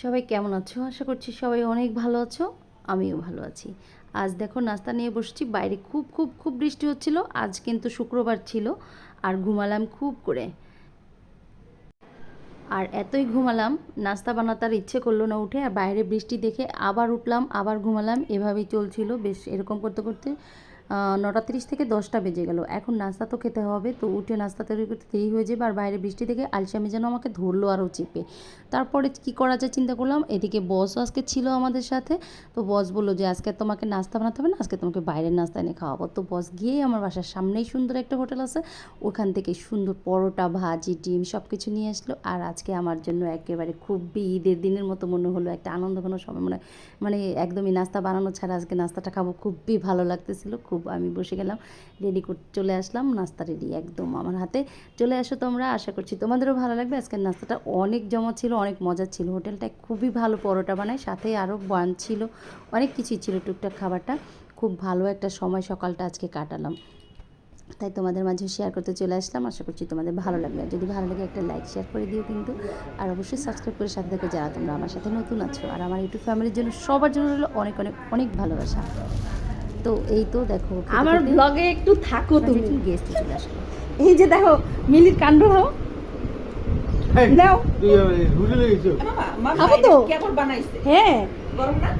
সবাই কেমন আছো? আশা করছি সবাই অনেক ভালো আছো, আমিও ভালো আছি। আজ দেখো নাস্তা নিয়ে বসছি, বাইরে খুব খুব খুব বৃষ্টি হচ্ছিল, আজ কিন্তু শুক্রবার ছিল, আর ঘুমালাম খুব করে। আর এতই ঘুমালাম, নাস্তা বানাতে আর ইচ্ছে করল না উঠে, আর বাইরে বৃষ্টি দেখে আবার উঠলাম, আবার ঘুমালাম, এভাবেই চলছিল, বেশ এরকম করতে করতে নটা তিরিশ থেকে দশটা বেজে গেল। এখন নাস্তা তো খেতে হবে, তো উঠে নাস্তা তৈরি করতে দেরি হয়ে যাবে আর বাইরে বৃষ্টি দেখে আলসামি যেন আমাকে ধরলো আরও চেপে। তারপরে কি করা যায় চিন্তা করলাম, এদিকে বসও আজকে ছিল আমাদের সাথে, তো বস বলল যে আজকে তোমাকে নাস্তা বানাতে হবে না, আজকে তোমাকে বাইরের নাস্তা এনে খাওয়াবো। তো বস গিয়েই আমার বাসার সামনেই সুন্দর একটা হোটেল আছে, ওখান থেকে সুন্দর পরোটা, ভাজি, ডিম সব কিছু নিয়ে আসলো। আর আজকে আমার জন্য একেবারে খুবই ঈদের দিনের মতো মনে হলো, একটা আনন্দ ঘন সময় মনে মানে একদমই নাস্তা বানানো ছাড়া আজকে নাস্তাটা খাব খুবই ভালো লাগতেছিল, খুব আমি বসে গেলাম রেডি করতে চলে আসলাম, নাস্তা রেডি একদম আমার হাতে। চলে আসো তোমরা, আশা করছি তোমাদেরও ভালো লাগবে। আজকের নাস্তাটা অনেক জমা ছিল, অনেক মজা ছিল। হোটেলটায় খুবই ভালো পরোটা বানায়, সাথে আরও বান ছিল। অনেক কিছুই ছিল টুকটাক খাবারটা। খুব ভালো একটা সময় সকালটা আজকে কাটালাম। তাই তোমাদের মাঝে শেয়ার করতে চলে আসলাম। আশা করছি তোমাদের ভালো লাগবে। যদি ভালো লাগে একটা লাইক শেয়ার করে দিও কিন্তু। আর অবশ্যই সাবস্ক্রাইব করে সাথে থেকে যারা তোমরা আমার সাথে নতুন আছো, আর আমার ইউটিউব ফ্যামিলির জন্য সবার জন্য অনেক অনেক অনেক ভালোবাসা। তো এই তো দেখো আমার ব্লগে একটু থাকো তুমি। গেস্ট চলে আসলো এই যে দেখো মিলির কাণ্ড দাও নাও। খাব তো। কেমন বানাইছে? হ্যাঁ। গরম না?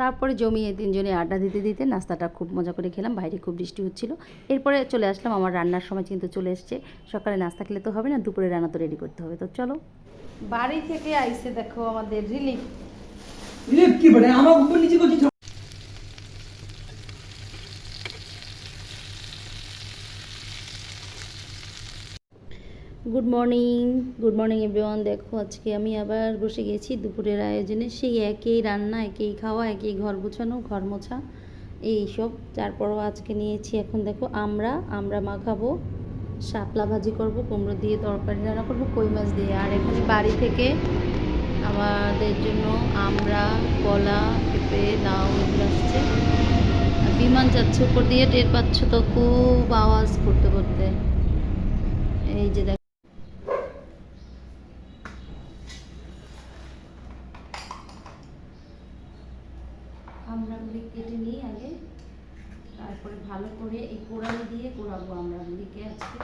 তারপরে জমিয়ে তিনজনে আড্ডা দিতে দিতে নাস্তাটা খুব মজা করে খেলাম বাইরে খুব বৃষ্টি হচ্ছিল। এরপরে চলে আসলাম আমার রান্নার সময় কিন্তু চলে এসছে। সকালে নাস্তা খেলে তো হবে না দুপুরে রান্না তো রেডি করতে হবে। তো চলো। বাড়ি থেকে আইছে দেখো আমাদের রিলিফ। রিলিফ কি বলে? আমার উপর নিচে করছি good morning good morning everyone দেখো, আজকে আমি আবার বসে গেছি দুপুরের আয়োজনে। সেই একই রান্না, একই খাওয়া, একই ঘর গোছানো, ঘর মোছা এই সব তারপরও আজকে নিয়েছি এখন দেখো আমরা। আমরা মাখাবো শাপলা ভাজি করব, কুমড়ো দিয়ে তরকারি রান্না করব, কই মাছ দিয়ে। আর এখানে বাড়ি থেকে আমাদের জন্য আমরা, কলা, পেঁপে, লাউ এগুলো আসছে। বিমান যাচ্ছে উপর দিয়ে, টের পাচ্ছ তো, খুব আওয়াজ করতে করতে এই যে দেখো আমড়াগুলি কেটে নিই আগে। তারপরে ভালো করে এই কোড়ালি দিয়ে কোড়াবো আমড়াগুলিকে আজকে।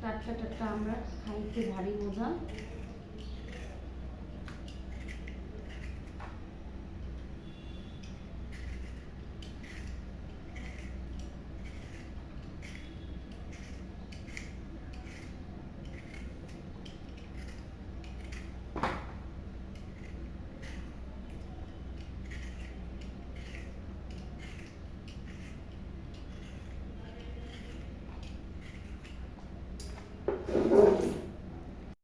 টাটকা টাটকা আমরা খাইতে ভারী মজা।